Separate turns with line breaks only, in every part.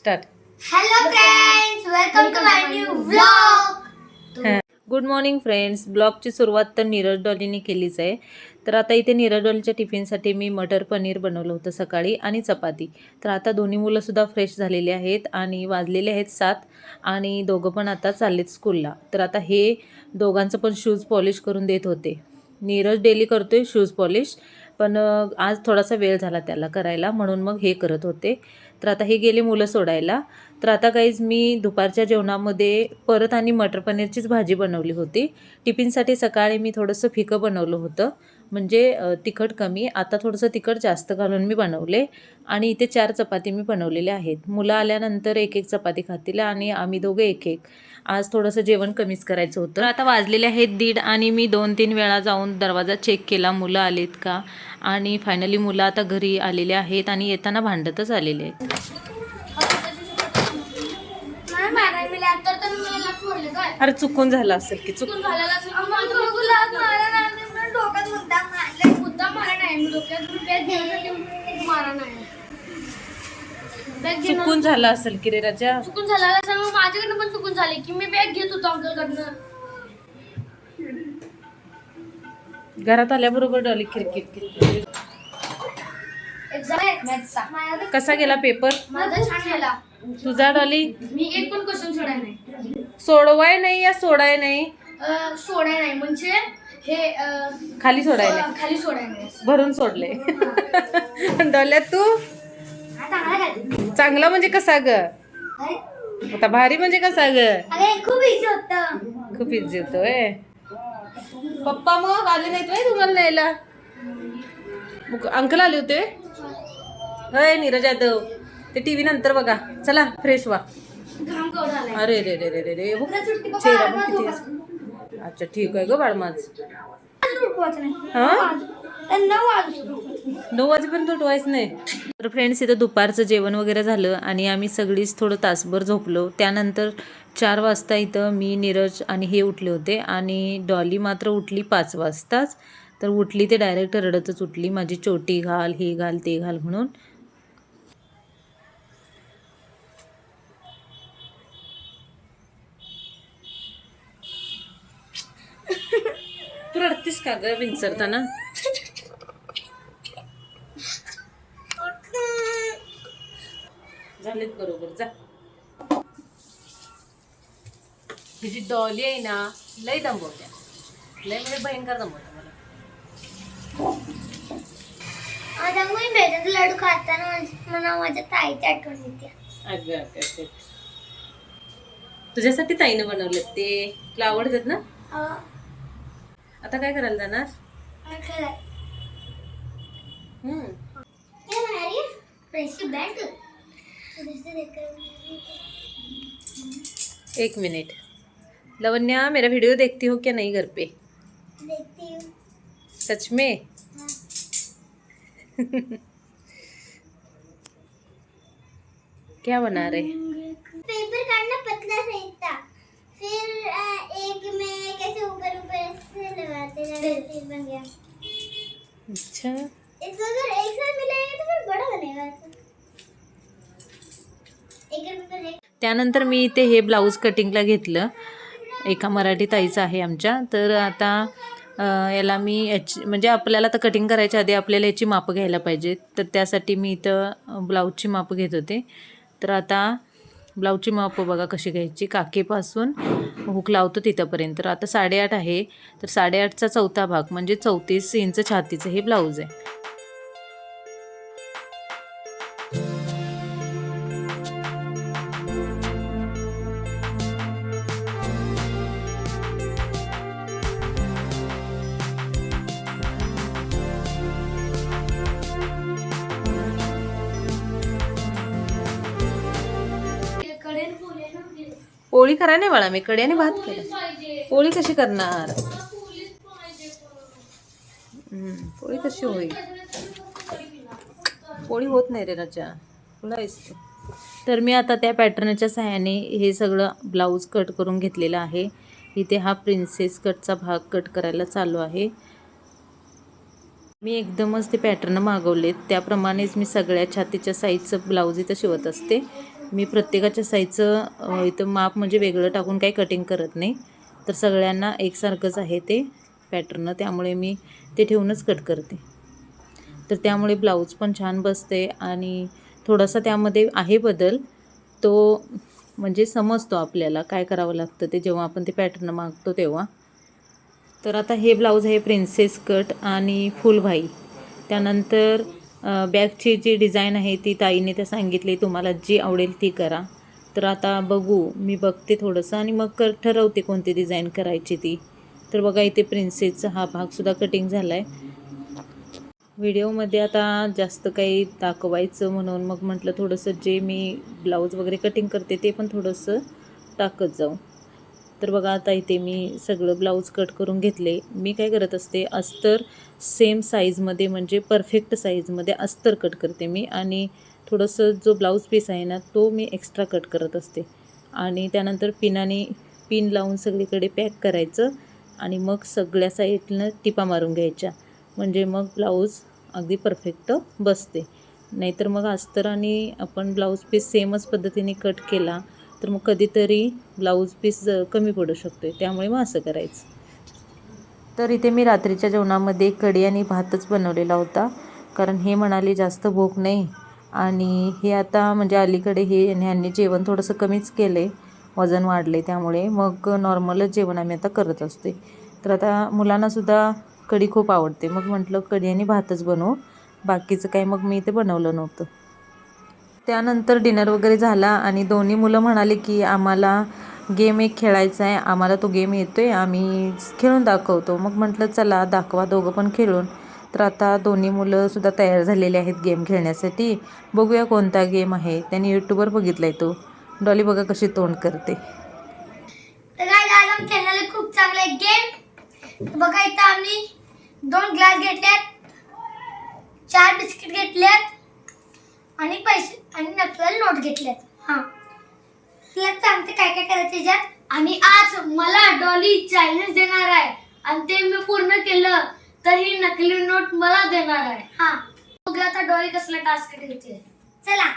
Start
hello friends welcome to my new vlog
good morning friends ब्लॉगची सुरुवात तर नीरज डॉलीने केलीच आहे. तर आता इथे नीरज डॉलीच्या टिफिनसाठी मी मटर पनीर बनवलं होतं सकाळी आणि चपाती. तर आता दोन्ही मुलंसुद्धा फ्रेश झालेली आहेत आणि वाजलेले आहेत सात आणि दोघं पण आता चाललेत स्कूलला तर आता हे दोघांचं पण शूज पॉलिश करून देत होते. नीरज डेली करतोय शूज पॉलिश पण आज थोडासा वेळ झाला त्याला करायला म्हणून मग हे करत होते. तर आता हे गेले मुलं सोडायला. तर आता काहीच मी दुपारच्या जेवणामध्ये परत आणि मटर पनीरचीच भाजी बनवली होती. टिफिनसाठी सकाळी मी थोडंसं फिकं बनवलं होतं. म्हणजे तिखट कमी आता थोडंसं तिखट जास्त घालून मी बनवले. आणि इथे चार चपाती मी बनवलेल्या आहेत. मुलं आल्यानंतर एक एक चपाती खातील आणि आम्ही दोघे एक एक आज थोडंसं जेवण कमीच करायचं होतं. आता वाजलेले आहेत दीड आणि मी दोन तीन वेळा जाऊन दरवाजा चेक केला मुलं आलेत का? आणि फायनली मुलं आता घरी आलेले आहेत आणि येताना भांडतच आलेले आहेत. अरे चुकून झालं असेल की चुक
चुकून
चुकून झालं असेल की रे राजा?
चुकून मग माझ्याकडनं पण चुकून झाले की मी बॅग घेत होतो अंकलकडनं.
घरात आल्याबरोबर डॉली किरकिट कसा गेला पेपर
माझा छान गेला.
तुझा डॉली?
मी एक पण क्वेश्चन सोडाय नाही.
सोडवाय नाही या सोडाय नाही?
सोडाय नाही. म्हणजे हे
खाली सोडाय नाही.
खाली सोडाय नाही.
भरून सोडले. डॉल्यात तू?
चांगला
म्हणजे कसा ग? आता भारी म्हणजे कसा ग?
खूप इझी होतं.
खूप इझी होतोय पप्पा मग आले नाहीत व्हय तुम्हाला न्यायला? अंकल आले होते? होय नीरज यादव. ते टीव्ही नंतर बघा. चला फ्रेश व्हा. अरे रे रे रे रे रे. चेहरा बघ किती. अच्छा ठीक आहे ग
उठवायचं नाही.
हा?
नऊ
वाजेपर्यंत उठवायच नाही. तर फ्रेंड्स इथं दुपारचं जेवण वगैरे झालं आणि आम्ही सगळीच थोडं तासभर झोपलो. त्यानंतर चार वाजता इथं मी नीरज आणि हे उठले होते आणि डॉली मात्र उठली पाच वाजताच. तर उठली ते डायरेक्ट रडतच उठली. माझी चोटी घाल हे घाल ते घाल म्हणून. तू रडतीस का ग विंचरताना? झालेत बरोबर जा. तुझी डॉली आहे ना लय दमवत्या. लय म्हणजे भयंकर दमवत्या मला.
आता मी भेटत लाडू खाताना मला माझ्या ताईची आठवण येते.
अगं अगं अगं. तुझ्यासाठी ताईनं बनवलं ते. तुला आवडतात ना? आता काय करायला जाणार? हम्म.
बँड
एक मिनट। लवन्या मेरा वीडियो देखती हो क्या नहीं घर पे?
देखती हूँ।
सच में? हाँ। क्या बना रहे
पेपर काटना पतला सही था। फिर एक में कैसे ऊपर ऊपर से लगाते बन गया।
अच्छा।
इसको अगर एक साथ मिलाएँगे तो फिर बड़ा बनेगा।
त्यानंतर मी इथे हे ब्लाऊज कटिंगला घेतलं. एका मराठी ताईचं आहे आमच्या. तर आता याला मी याची म्हणजे आपल्याला तर कटिंग करायच्या आधी आपल्याला याची मापं घ्यायला पाहिजे तर त्यासाठी मी इथं ब्लाऊजची मापं घेत होते. तर आता ब्लाऊजची मापं बघा कशी घ्यायची. काकेपासून हुक लावतो तिथंपर्यंत. तर आता साडेआठ आहे. तर साडेआठचा चौथा भाग म्हणजे चौतीस इंच छातीचं हे ब्लाऊज आहे. पोळी करा नाही बाळा मी कड्याने भात केला. पोळी कशी करणार? पोळी कशी होईल? पोळी होत नाही रे राजा. तुला तू तर मी आता त्या पॅटर्नच्या सहाय्याने हे सगळं ब्लाऊज कट करून घेतलेलं आहे. इथे हा प्रिन्सेस कटचा भाग कट करायला चालू आहे. मी एकदमच ते पॅटर्न मागवलेत. त्याप्रमाणेच मी सगळ्या छातीच्या साईजचं ब्लाऊज इथं शिवत असते. मी प्रत्येकाच्या साईजचं इथं माप म्हणजे वेगळं टाकून काही कटिंग करत नाही. तर सगळ्यांना एकसारखंच आहे ते पॅटर्न त्यामुळे मी ते ठेवूनच कट करते. तर त्यामुळे ब्लाऊज पण छान बसते आणि थोडासा त्यामध्ये आहे बदल. तो म्हणजे समजतो आपल्याला काय करावं लागतं ते जेव्हा आपण ते पॅटर्न मागतो तेव्हा. तर आता हे ब्लाऊज आहे प्रिन्सेस कट आणि फुलभाई. त्यानंतर बॅगची जी डिझाईन आहे ती ताईने त्या सांगितली तुम्हाला जी आवडेल ती करा. तर आता बघू मी बघते थोडंसं आणि मग कर ठरवते कोणती डिझाईन करायची ती. तर बघा इथे प्रिन्सेसचा हा भागसुद्धा कटिंग झाला आहे व्हिडिओमध्ये आता जास्त काही दाखवायचं म्हणून मग म्हटलं थोडंसं जे मी ब्लाऊज वगैरे कटिंग करते ते पण थोडंसं टाकत जाऊ. तर बघा आता इथे मी सगळं ब्लाऊज कट करून घेतले. मी काय करत असते अस्तर सेम साईजमध्ये म्हणजे परफेक्ट साईजमध्ये अस्तर कट करते मी आणि थोडंसं जो ब्लाऊज पीस आहे ना तो मी एक्स्ट्रा कट करत असते. आणि त्यानंतर पिनाने पिन लावून सगळीकडे पॅक करायचं आणि मग सगळ्या साईडनं टिपा मारून घ्यायच्या. म्हणजे मग ब्लाऊज अगदी परफेक्ट बसते. नाहीतर मग अस्तर आणि आपण ब्लाऊज पीस सेमच पद्धतीने कट केला तर मग कधीतरी ब्लाऊज पीस ज- कमी पडू शकतो त्यामुळे मग असं करायचं. तर इथे मी रात्रीच्या जेवणामध्ये कढी आणि भातच बनवलेला होता. कारण हे म्हणाले जास्त भूक नाही. आणि हे आता म्हणजे अलीकडे हे ह्यांनी जेवण थोडंसं कमीच केलं आहे वजन वाढले त्यामुळे. मग नॉर्मलच जेवण आम्ही आता करत असते तर आता मुलांनासुद्धा कढी खूप आवडते. मग म्हटलं कढी आणि भातच बनवू. बाकीचं काही मग मी इथे बनवलं नव्हतं. त्यानंतर डिनर वगैरे झाला आणि दोन्ही मुलं म्हणाले की आम्हाला गेम एक खेळायचा आहे आम्हाला तो गेम येतो आहे आम्ही खेळून दाखवतो. मग म्हटलं चला दाखवा दोघं पण खेळून. तर आता दोन्ही मुलंसुद्धा तयार झालेले आहेत गेम खेळण्यासाठी. बघूया कोणता गेम आहे. त्यांनी यूट्यूबवर बघितला आहे तो. डॉली बघा कशी तोंड करते.
खूप गेम बघा इथं आम्ही दोन ग्लास घेतल्यात चार बिस्किट घेतल्यात आणि पैसे आणि नकल नोट घेतल्यात हा. तुला सांगते काय काय करायचं त्याच्यात
आणि आज मला डॉली चॅलेंज देणार आहे. आणि ते मी पूर्ण केलं तर ही नकली नोट मला देणार आहे.
हा.
बघूया आता डॉली कसला टास्क ठेवते.
चला.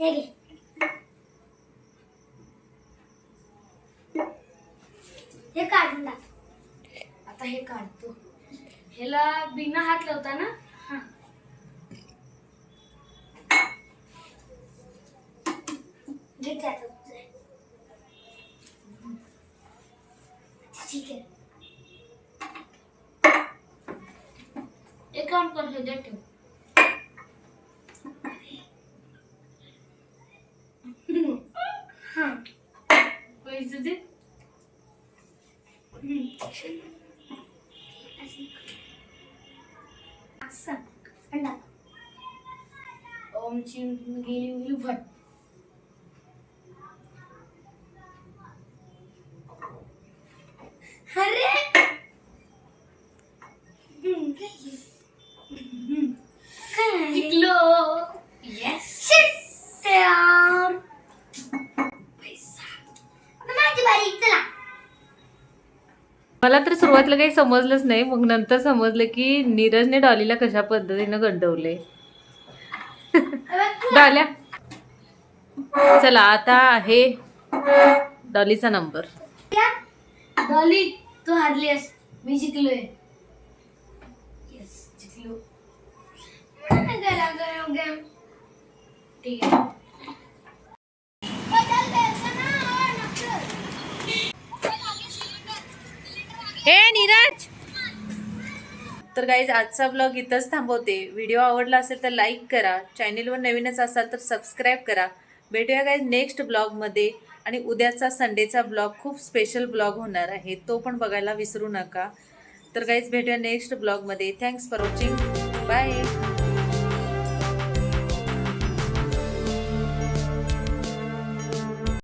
हे घे हे काढून टाक
आता हे काढतो ह्याला बिना हात लावता ना?
हा. ठीक आहे.
एक काम कर हे दे ठेव.
हा.
पैसे दे. गेली
अरे?
जिंकलो. येस
यार. माझी बारी चला.
मला तर सुरुवातीला काही समजलंच नाही मग नंतर समजलं की नीरजने डॉलीला कशा पद्धतीनं गंडवले डाल्या. चला आता आहे डॉलीचा नंबर.
डॉली तू हारलीस मी जिंकलोय. येस जिंकलो. ठीक आहे
हे नीरज तर गाईज आजचा ब्लॉग इथंच थांबवते. व्हिडिओ आवडला असेल तर लाईक करा. चॅनेलवर नवीनच असाल तर सबस्क्राईब करा. भेटूया गाईज नेक्स्ट ब्लॉगमध्ये आणि उद्याचा संडेचा ब्लॉग खूप स्पेशल ब्लॉग होणार आहे. तो पण बघायला विसरू नका. तर गाईज भेटूया नेक्स्ट ब्लॉगमध्ये थँक्स फॉर वॉचिंग बाय